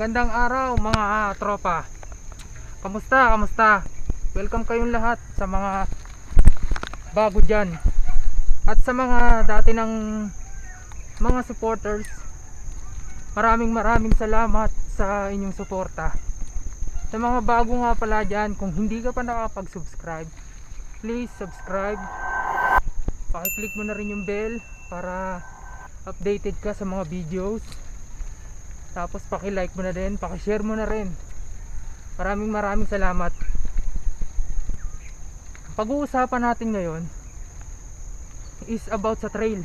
Magandang araw mga tropa. Kamusta? Kamusta? Welcome kayong lahat sa mga bago dyan. At sa mga dati ng mga supporters. Maraming maraming salamat sa inyong suporta. Sa mga bago nga pala dyan, kung hindi ka pa nakapag-subscribe, please subscribe. Pakiclick mo na rin yung bell para updated ka sa mga videos. Tapos paki-like mo na din, paki-share mo na rin. Maraming maraming salamat. Pag-uusapan natin ngayon is about sa trail.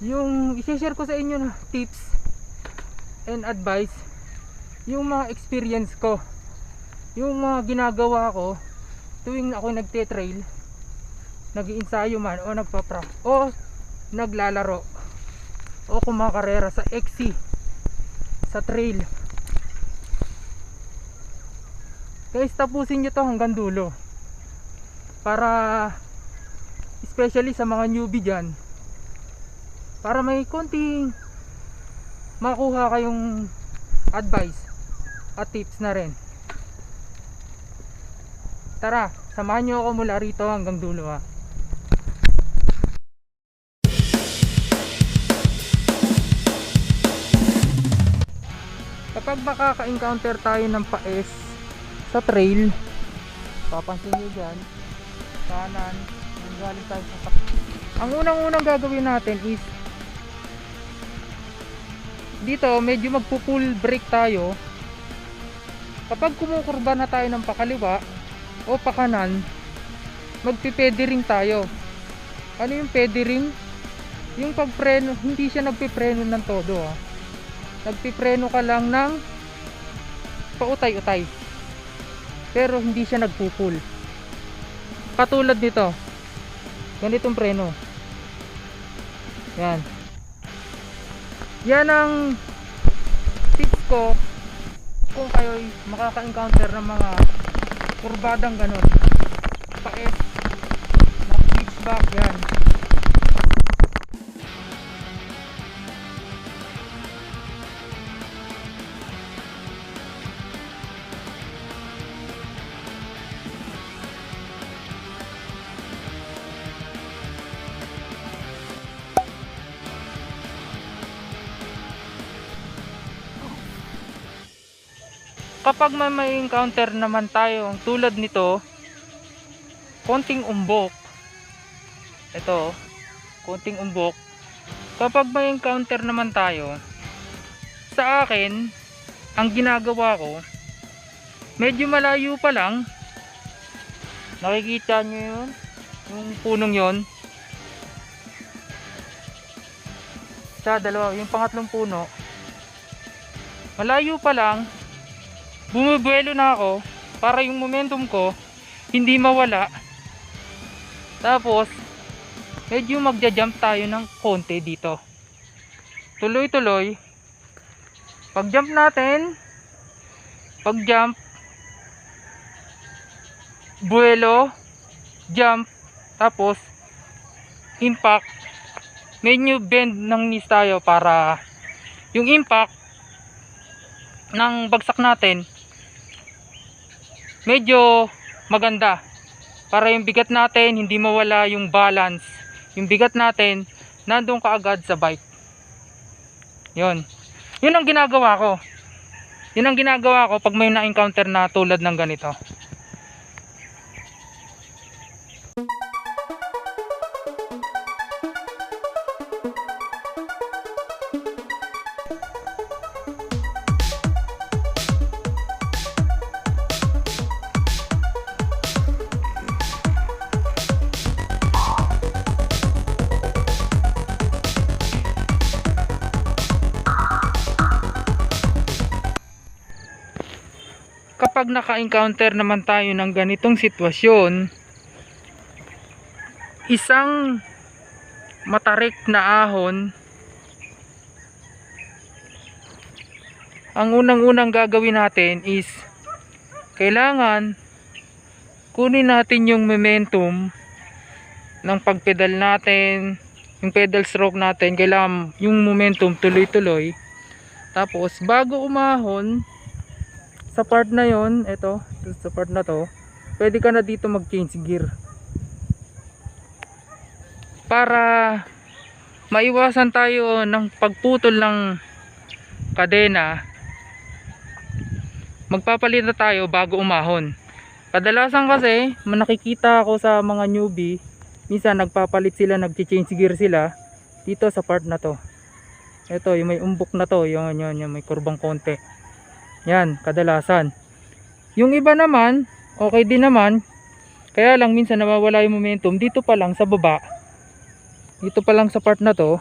Yung i-share ko sa inyo na tips and advice, yung mga experience ko, yung mga ginagawa ko tuwing ako nagte-trail, nag-iinsayo man o nagpapra o naglalaro o kumakarera sa XC sa trail. Guys tapusin nyo to hanggang dulo. Para especially sa mga newbie dyan para may konting makuha kayong advice at tips na rin. Tara samahan nyo ako mula rito hanggang dulo ha kapag makaka-encounter tayo ng paes sa trail papansin nyo dyan kanan galing tayo sa ang unang unang gagawin natin is dito medyo magpo-full brake tayo. Kapag kumukurba na tayo ng pakaliwa o pakanan magpipedering tayo. Ano yung pedering yung pagpreno hindi siya nagpipreno ng todo ah. Nagpipreno ka lang ng pautay-utay pero hindi siya nagpupul. Katulad nito. Ganitong preno. Yan. Yan ang tips ko kung kayo'y makaka-encounter ng mga kurbadang ganon paes. Na switchback yan kapag may may encounter naman tayo tulad nito konting umbok. Ito konting umbok. Kapag may encounter naman tayo sa akin ang ginagawa ko medyo malayo pa lang. Nakikita nyo yun? Yung punong yon sa dalawa yung pangatlong puno malayo pa lang bumubuelo na ako para yung momentum ko hindi mawala. Tapos medyo magja-jump tayo ng konti dito. Tuloy tuloy pag jump natin pag jump buelo jump tapos impact. Medyo bend ng knees tayo para yung impact ng bagsak natin medyo maganda. Para yung bigat natin hindi mawala yung balance. Yung bigat natin nandun kaagad sa bike. Yun. Yun ang ginagawa ko. Yun ang ginagawa ko pag may na-encounter na tulad ng ganito kapag naka-encounter naman tayo ng ganitong sitwasyon isang matarik na ahon ang unang-unang gagawin natin is kailangan kunin natin yung momentum ng pagpedal natin yung pedal stroke natin kailangan yung momentum tuloy-tuloy. Tapos bago umahon sa part na yon, ito, sa part na to, pwede ka na dito mag-change gear. Para maiwasan tayo ng pagputol ng kadena, magpapalit na tayo bago umahon. Kadalasan kasi, nakikita ako sa mga newbie, minsan nagpapalit sila, nag-change gear sila dito sa part na to. Ito, yung may umbok na to, yung, yung, yung may kurbang konti. Yan, kadalasan. Yung iba naman, okay din naman. Kaya lang minsan nawawala yung momentum dito pa lang sa baba. Dito pa lang sa part na to,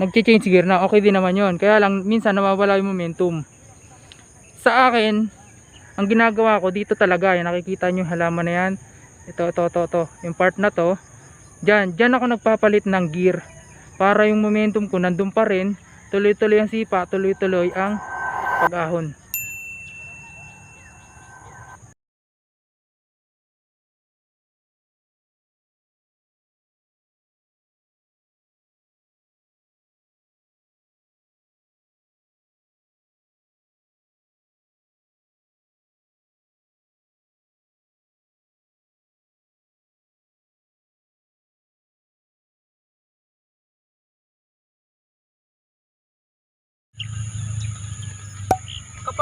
nagche-change gear na, okay din naman yon. Kaya lang minsan nawawala yung momentum. Sa akin, ang ginagawa ko dito talaga, yung nakikita yung halaman na yan. Ito, ito, ito, ito. Yung part na to, dyan, dyan ako nagpapalit ng gear. Para yung momentum ko nandun pa rin, tuloy-tuloy ang sipa, tuloy-tuloy ang pag-ahon.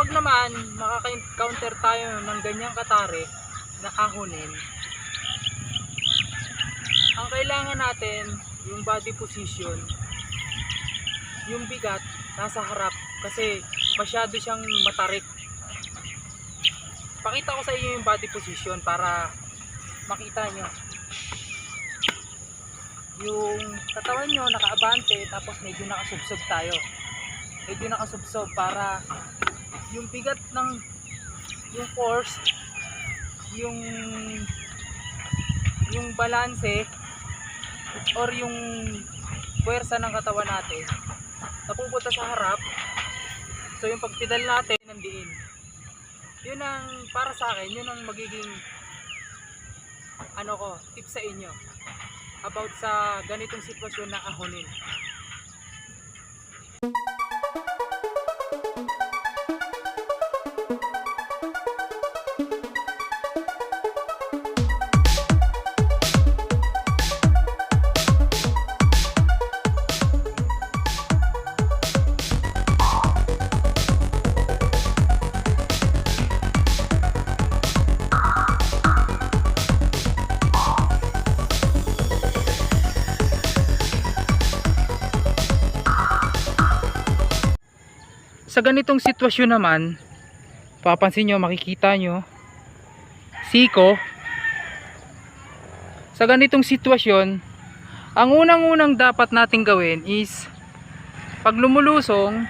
Kapag naman makaka-encounter tayo ng ganyang katare na ahonin, ang kailangan natin yung body position, yung bigat nasa harap kasi masyado siyang matarik. Pakita ko sa inyo yung body position para makita nyo. Yung katawan nyo nakaabante tapos medyo nakasubsob tayo. Medyo nakasubsob para yung bigat ng yung force yung yung balanse or yung puwersa ng katawan natin napupunta sa harap. So yung pagpedal natin nandiin. Yun ang para sa akin yun ang magiging ano ko tip sa inyo about sa ganitong sitwasyon na ahonin sa ganitong sitwasyon naman papansin nyo makikita nyo siko sa ganitong sitwasyon ang unang unang dapat nating gawin is pag lumulusong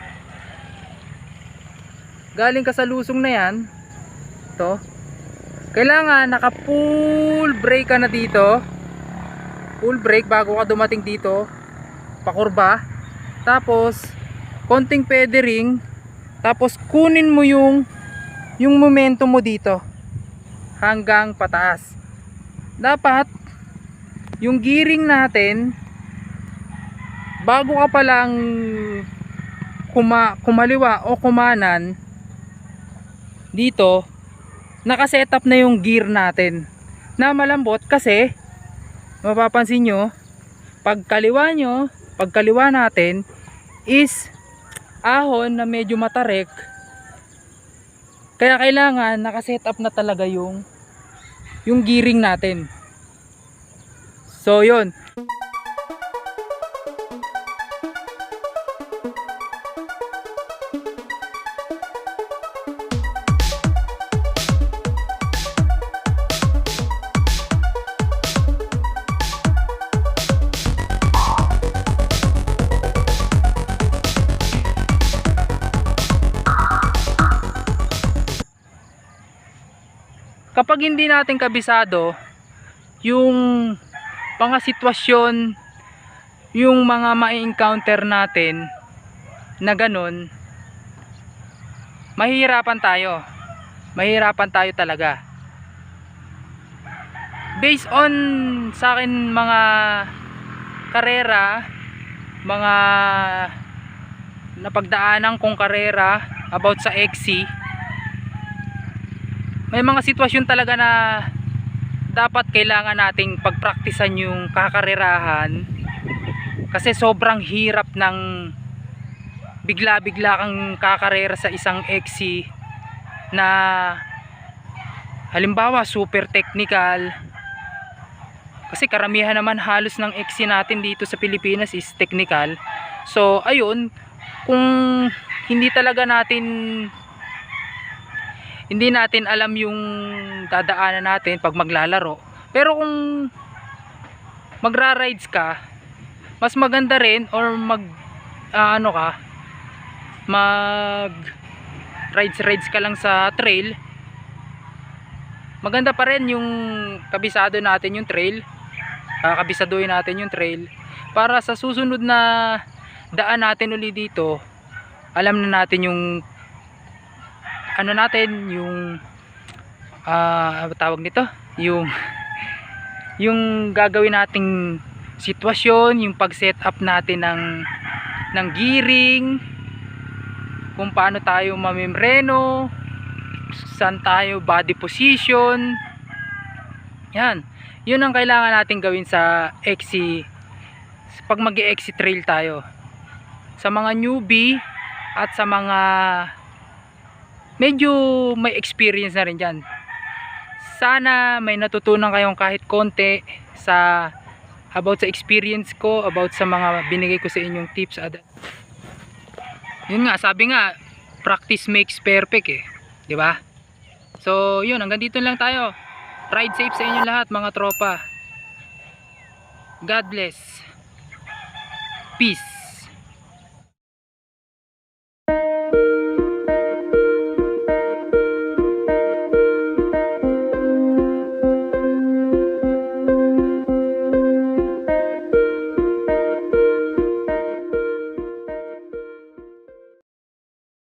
galing ka sa lusong na yan to kailangan naka full brake ka na dito full brake bago ka dumating dito pakurba tapos konting pedering tapos kunin mo yung yung momentum mo dito hanggang pataas. Dapat yung gearing natin bago ka pa lang kuma, kumaliwa o kumanan dito nakasetup na yung gear natin na malambot kasi mapapansin nyo pag kaliwa nyo pag kaliwa natin is ahon na medyo matarik kaya kailangan nakaset up na talaga yung yung gearing natin. So yun kapag hindi natin kabisado yung mga sitwasyon yung mga ma-encounter natin na ganun mahihirapan tayo. Mahihirapan tayo talaga. Based on sa akin mga karera mga napagdaanan kong karera about sa XC may mga sitwasyon talaga na dapat kailangan nating pagpraktisan yung kakarerahan. Kasi sobrang hirap ng bigla-bigla kang kakarera sa isang XC na halimbawa super technical. Kasi karamihan naman halos ng XC natin dito sa Pilipinas is technical. So ayun kung hindi talaga natin hindi natin alam yung dadaanan natin pag maglalaro. Pero kung magra-rides ka mas maganda rin or mag ah, ano ka mag rides rides ka lang sa trail. Maganda pa rin yung kabisado natin yung trail. Uh, kabisaduhin natin yung trail. Para sa susunod na daan natin uli dito alam na natin yung ano natin yung ano tawag nito? Yung yung gagawin nating sitwasyon yung pag set up natin ng ng gearing kung paano tayo mamemreno saan tayo body position. Yan. Yun ang kailangan natin gawin sa XC pag mag XC trail tayo. Sa mga newbie at sa mga medyo may experience na rin dyan. Sana may natutunan kayong kahit konti sa about sa experience ko about sa mga binigay ko sa inyong tips yun nga sabi nga practice makes perfect eh. Di ba? So yun hanggang dito lang tayo. Ride safe sa inyong lahat mga tropa. God bless. Peace